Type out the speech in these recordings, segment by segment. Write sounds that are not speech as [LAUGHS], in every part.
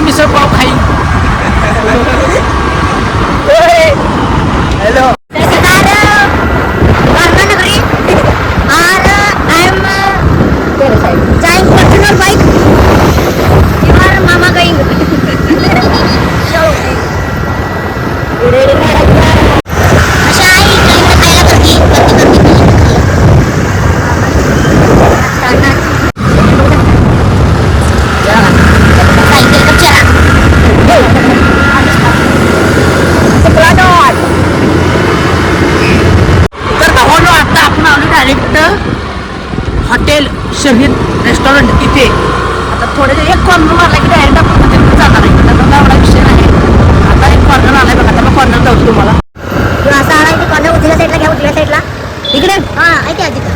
पहिली मोठी मिसळ पाव खाई हॅलो वारणानगरी और I am going personal bike your मामा गोइंग अशा आई इकडे खायला करती करती करती सायकल का चला तर भावानो आता आपण आलो डायरेक्ट हॉटेल शहीद रेस्टॉरंट इथे. आता थोडे एक कॉर्नर मारला की डायरेक्ट आपण हॉटेलमध्ये जाणार आहे. काय एवढा विषय नाही. आता एक कॉर्नर आलाय बघा त्याला कॉर्नर जाऊ तुम्हाला. असा आला इथे कॉर्नर उजव्या साईडला घ्या उजव्या साईडला इकडे. हा ऐका तिथं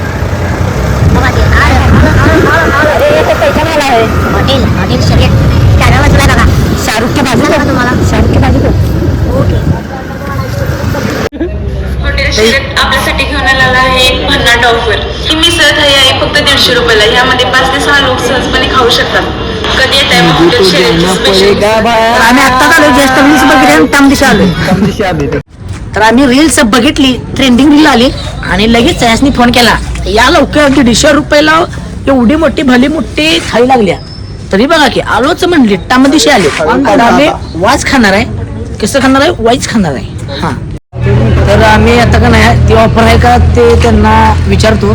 बघा ते आलं, आलं, आलं, आलं, आलं. ए, ते पैसा मला आहे. हॉटेल हॉटेल शर्यत डाव्या बाजूला बघा शाहरुखच्या बाजूला का तुम्हाला शाहरुखच्या बाजूला ओके हॉटेल शर्यत आपल्यासाठी घेऊन आलेला आहे एक भन्नाट ऑफर ही मिसळ थाळी आहे फक्त दीडशे रुपयाला. यामध्ये पाच ते सहा लोक सहजपणे खाऊ शकतात. कधी येत आहे मग हॉटेल शर्यतची स्पेशल तर आम्ही आत्ताच आलो रील्स बघितली आलो. तर आम्ही रील्स बघितली ट्रेंडिंग रील आली आणि लगेच सयासनी फोन केला. या लवकर दीडशे रुपयाला एवढी मोठी भली मोठी थाळी लागल्या. तरी बघा की आलोच म्हणली टाम दिशे आले. आता आम्ही वाच खाणार आहे कसं खाणार आहे वाईच खाणार आहे. हा. तर आम्ही आता का नाही ती ऑफर आहे का ते त्यांना विचारतो.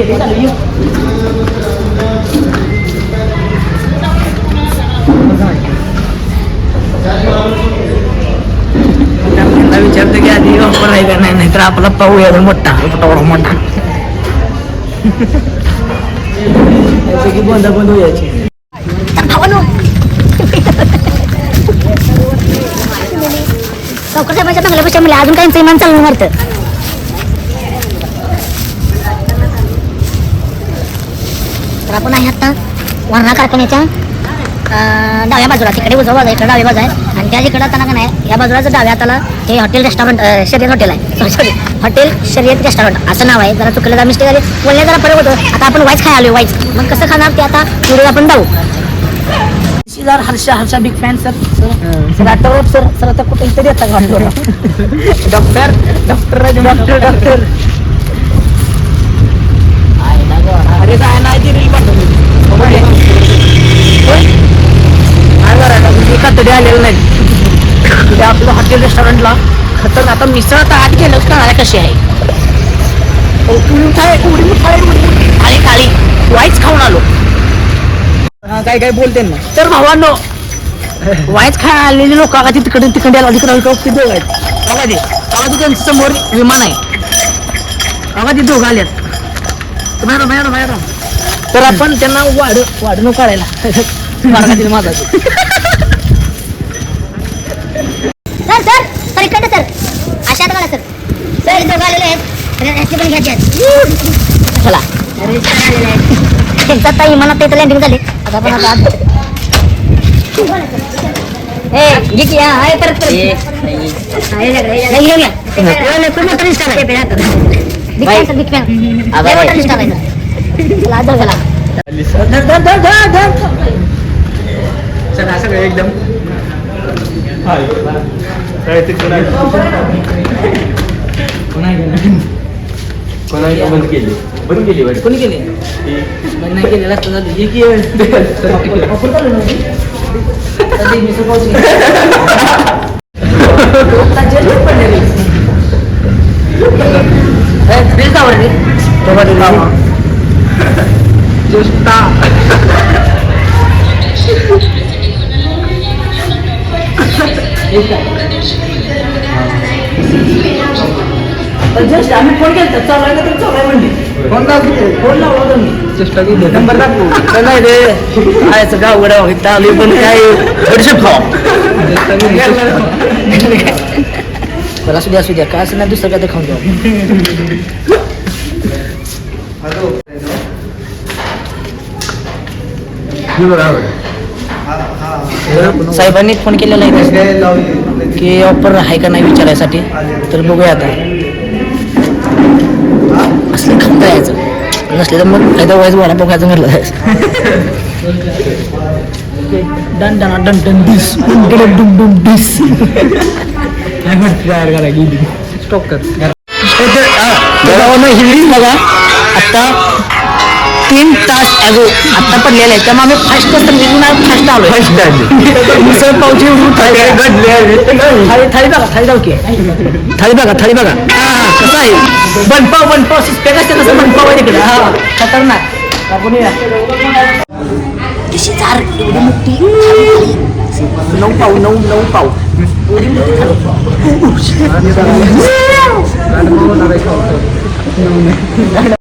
बघा आत- त्यांना विचारतो की आधी ऑफर आहे का नाही नाहीतर आपला पाहू एवढा मोठा एवढा मोठा. याचं की बंद बंद यायची चौकट चांगल्या बंगल्यापेक्षा मला अजून काही इमान चालू मारतं तर आपण आहे आता वारणा कारखान्याच्या अं, डाव्या बाजूला. तिकडे उजवा बाजू आहे, इकडे डाव्या बाजू आहे. आणि त्या जिकडे आता का नाही या बाजूला जर डाव्या हाताला हे हॉटेल रेस्टॉरंट शर्यत हॉटेल आहे. Sorry sorry hotel Sharyat restaurant असं नाव आहे. जरा चुकलं जरा मिस्टेक आली. बोलण्या जरा फरक होतो आता आपण वाईच खाय आलो वाईच मग कसं खाणार ते आता व्हिडिओ आपण जाऊ. Harsha Harsha big fan sir sir आता सर सर आता कुठे तरी येतात डॉक्टर डॉक्टर डॉक्टर डॉक्टर अरे काय नाही ती रील पाठवली? काय करायला म्हणजे कतडी आलेलं नाही. तिथे आपलं हॉटेल रेस्टॉरंटला खतर आता मिसळ आता आत गेलं कळायला कशी आहे? मिठाई उडी मिठाई काळी वाईच खाऊन आलो. काय काय बोलते ना? तर भावांनो [LAUGHS] वाईच खाय आलेले लोक का तिकडे तिकडे आला तिकडे ते दोघ आहेत बघा ते बघा ते त्यांच्यासमोर विमान आहे. बघा ते दोघं आल्यात बाहेर बाहेर बाहेर तर आपण त्यांना वाढ वाढणूक काढायला मार्गातील माझा सर सर सर इकडे सर अशात बघा सर सर इथं दोघं आलेले आहेत ह्याची पण घ्यायची आहेत चला अरे, छान आलेले आहेत. त्यांचं आता विमानात इथं लँडिंग झाली आता आपण आता आत- ए, घे की, हा, आहे परत परत. नाही, नाही, घेऊन या. नाही, खूप मोठा निष्ठा आहे. एकदम. काय ते कोणा कोणा बंद केली? बंद केली वाटतं. कोणी केले? बंद नाही केलेलं असतं झालं. हे की offer Coba di Coba di sini. Justa. Jangan sudah sudah kasih nanti saya साहेबांनी फोन केलेला आहे की ऑफर आहे का नाही विचारायसाठी तर बघूया आता असलं खाऊन जायचं नसले तर मग फायदा व्हायचं वडा बघायचं म्हटलं done done done done this done done done this काय म्हणते स्टॉप कर हिंदी बघा आता तीन तास अगो आता पडलेलं आहे त्यामुळे आम्ही फास्ट तर फास्ट आलो मिसळ पावची थाळी थाळी बघा थाळी जाऊ की थाळी बघा थाळी बघा हा हा कसं आहे बनपाव बनपाव शिस्ते कसं बनपाव आहे तिकडे हा खतरनाक या चार एवढी मोठी. नऊ पाव नऊ नऊ पाव एवढी मोठी थाळी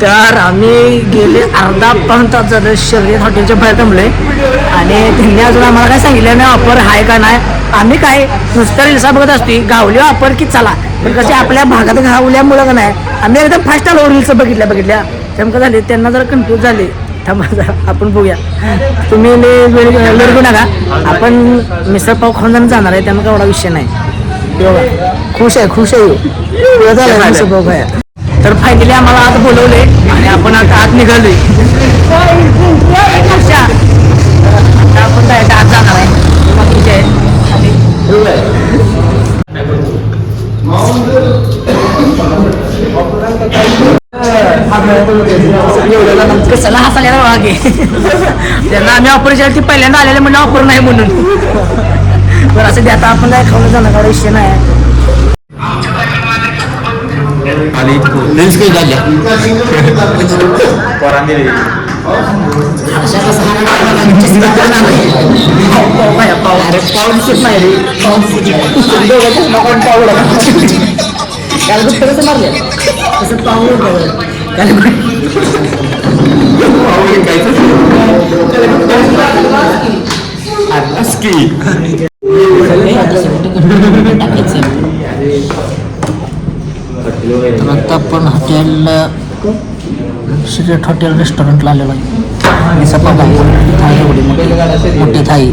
तर आम्ही गेले अर्धा पाऊण तास झालं शर्यत हॉटेलच्या बाहेर थांबले आणि त्यांनी अजून आम्हाला काय सांगितलं नाही ऑफर आहे का नाही. आम्ही काय नुसतं रिल्सा बघत असते गावली ऑफर की चला. पण कसे आपल्या भागात गावल्यामुळं का नाही आम्ही एकदम फास्ट आलो रिल्स बघितल्या बघितल्या. त्यामुळे झाले त्यांना जरा कन्फ्यूज झाले. थांबा आपण बघूया. तुम्ही लय वेळ नका. आपण मिसळ पाव खाऊन जाणार आहे त्यामुळे एवढा विषय नाही. खुश आहे खुश आहे. तर फायनली आम्हाला आज बोलवले आणि आपण आता आत निघालोय. आपण डायरेक्ट आत जाणार आहे. बाकीचे आहेत आणि कसला हसायला वागे त्यांना आम्ही ऑपरेशन पहिल्यांदा आलेले म्हणजे ऑफर नाही म्हणून. बरं असं द्या आता आपण काय खाऊन जाणार विषय नाही. आली रील्स काही झाल्या पोरांनी अशा कसं पाव काय पाव अरे पाव दिसत नाही रे पाव दोघांच्या नाकात पाव उडाला. त्याला गुप्त कसं मारले तसं पाव उडलं. त्याला तर आता आपण हॉटेल सिरेट हॉटेल रेस्टॉरंटला आलेलो आहे. आणि सपा थाळी एवढी मोठी मोठी थाळी.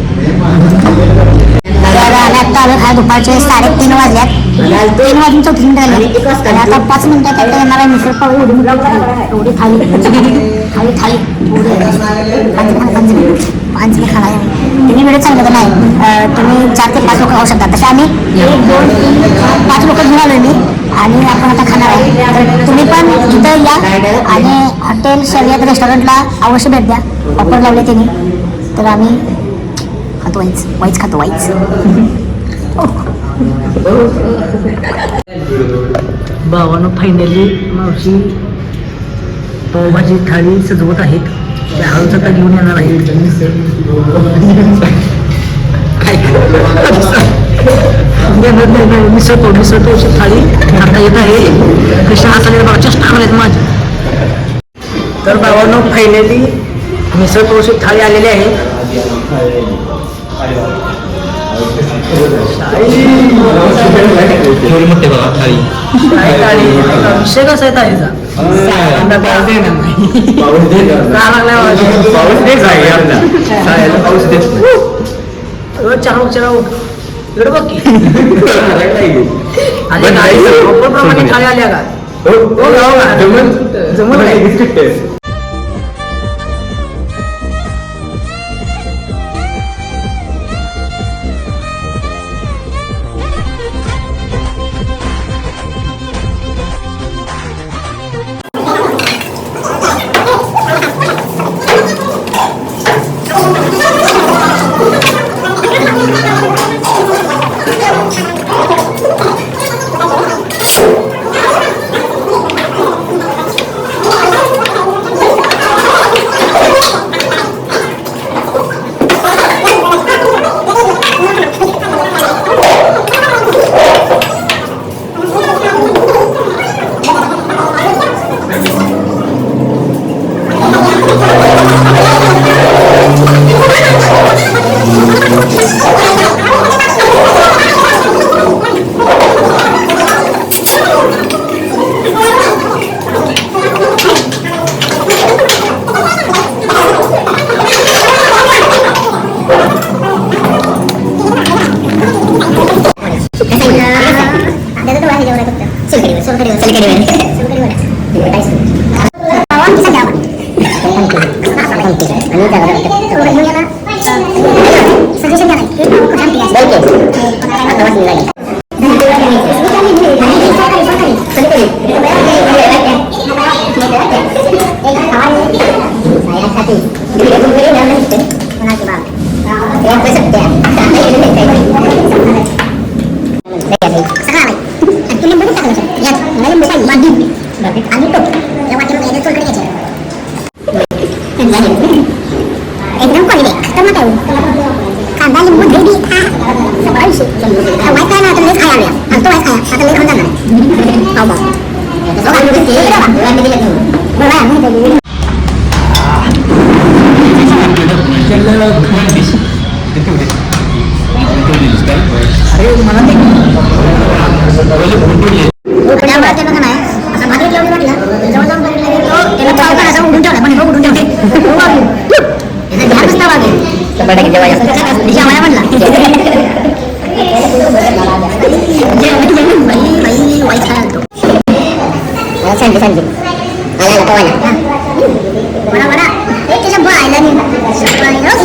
तर दुपारचे साडेतीन वाजल्यात. तीन वाजून चौथी मिनिट झाली. आणि आता पाच मिनिटात आता येणार आहे मिसळ पाव उडी एवढी थाळी. थाळी थाळी. एवढी पाच खाणार आहे. तुम्ही व्हिडिओ सांगितलं नाही. तुम्ही चार ते पाच लोक खाऊ शकता. तसे आम्ही एक दोन तीन पाच लोक घेऊन आलो मी. आणि आपण आता खाणार आहे तर तुम्ही पण इथं या आणि हॉटेल शर्यत रेस्टॉरंटला अवश्य भेट द्या. ऑफर लावले त्यांनी. तर आम्ही खातो वाईच वाईच खातो वाईच भावानं फायनली मावशी पावभाजी थाळी सजवत आहेत. त्या हळूच आता घेऊन येणार आहेत. [LAUGHS] नाही, मिसळतो मिसळतो अशी थाळी आता येत आहे. कशा हाताने बघा चष्टा आलेत माझे तर भावानं फायनली मिसळतो अशी थाळी आलेली आहे. मोठे थाळी. विषय कसा आहे थाळीचा? पाऊस आहे आपला. शाळेला नाही. इकडे बघ की? [LAUGHS] नाही, ऑफर प्रमाणे. थाळी आल्या का हो, हो, हो, काय? बिस्किट [LAUGHS] [LAUGHS] एकदम क्वालिटी खतरनाक आहे कांदा लिंबू ग्रेव्ही सगळा वाईट काय ना आता लेच खायला आणि तो वाईट खाया आता लेच खाऊन जाणार आहे अरे मला ते त्यामुळे ते बघा नाही असं भाजी जेवढी वाटलं जवळ जाऊन बघितलं की तो त्याला पाव पण असा उडून ठेवला पण हे उडून ठेवते तो वागेल. याचा ध्यान नसता वागेल. तिच्या आम्हाला म्हणला जेवण जेवण बाई बाई वाईट खायला तो संजी संजी आला आला पवायला बडा बडा एक त्याच्या बायला नाही.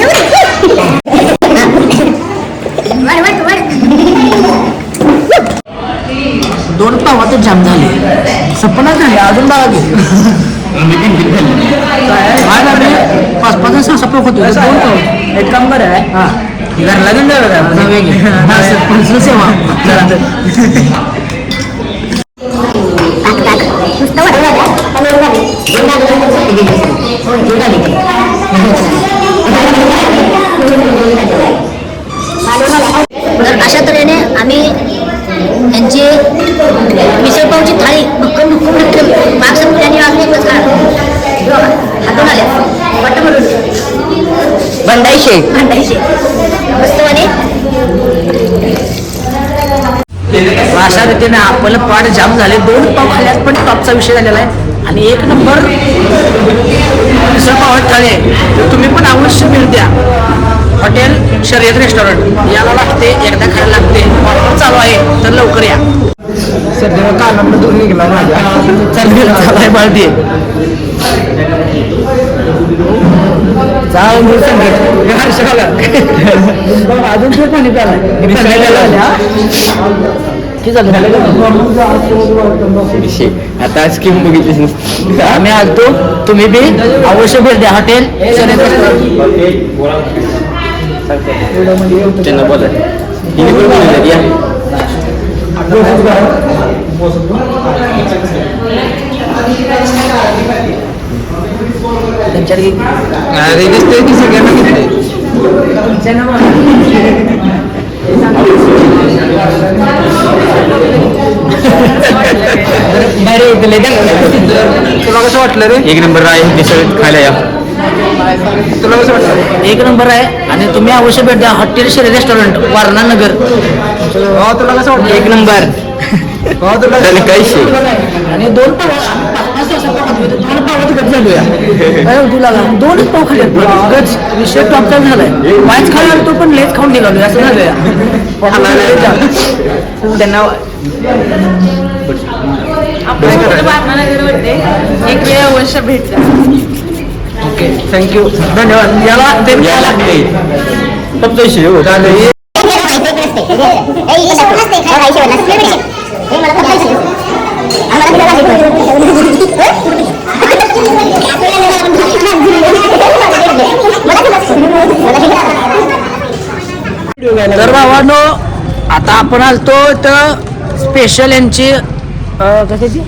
दोन पावात जाम झाले. सपना झाले अजून बघा की काय झाले पाच पाच सहा सहा होतो दोन पाव. एक काम कर हा. घरला घेऊन जाऊ सेवा नुसतं वड तर अशा तऱ्हेने आम्ही यांची मिसळपावची थाळी भक्कम भक्कम नक्की पाक संपल्याने आम्ही एकच हातून आल्या. वाटतं म्हणून बंडाईशे. भांडायचे मस्तवाने अशा रीतीने आपलं पाठ जाम झाले. दोन पाव खाल्यास पण टॉपचा विषय झालेला आहे. आणि एक नंबर मिसळ पाव थाळी आहे. तर तुम्ही पण अवश्य भेट द्या. Hotel Sharyat restaurant. याला लागते एकदा खायला लागते. ऑफर चालू आहे तर लवकर या. सध्या नंबर दोन निघाला माझ्या. चालू चाल अजून पाणी प्याला विषय आता स्कीम नुसती. आम्ही आलतो तुम्ही बी अवश्य भेट द्या हॉटेल त्यांना बोला. हिने पण बोलवलं, या. अरे दिसतंय की सगळ्यांना [LAUGHS] तुला कसं वाटलं रे? एक नंबर आहे मिसळ खायला या. तुला कसं वाटलं? एक नंबर आहे आणि तुम्ही अवश्य भेट द्या. हॉटेल शर्यत रेस्टॉरंट वारणा नगर. तुला कसं वाटलं? एक नंबर. काही शे आणि दोन लागा दोनच पाव खाले गच विषय टॉपचा झालाय. वायच खायला तो पण लेच खाऊन निघालो असं झालंय. [LAUGHS] त्यांना [LAUGHS] एक वेळ अवश्य भेट द्या ओके थँक्यू धन्यवाद. याला ते लागते फक्त शे हो चालेल. तर भावानो आता आपण आलतो तर स्पेशल यांची कशाची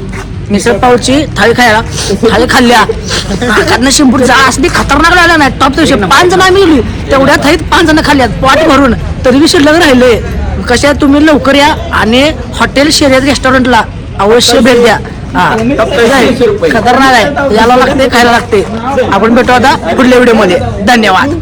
मिसळ पावची थाळी खायला. थाळी खाल्ल्या. नाकातनं शिंपूर असली खतरनाक राहिला नाही. टॉप दिवशी पाच जण आम्ही गेली. तेवढ्या थाळीत पाच जण खाल्ल्यात पोट भरून. तरी बी शिल्लक राहिले. कशा तुम्ही लवकर या आणि हॉटेल शर्यत रेस्टॉरंटला अवश्य भेट द्या. हा. खतरनाक आहे. याला लागते खायला लागते. आपण भेटू आता पुढल्या व्हिडिओमध्ये धन्यवाद.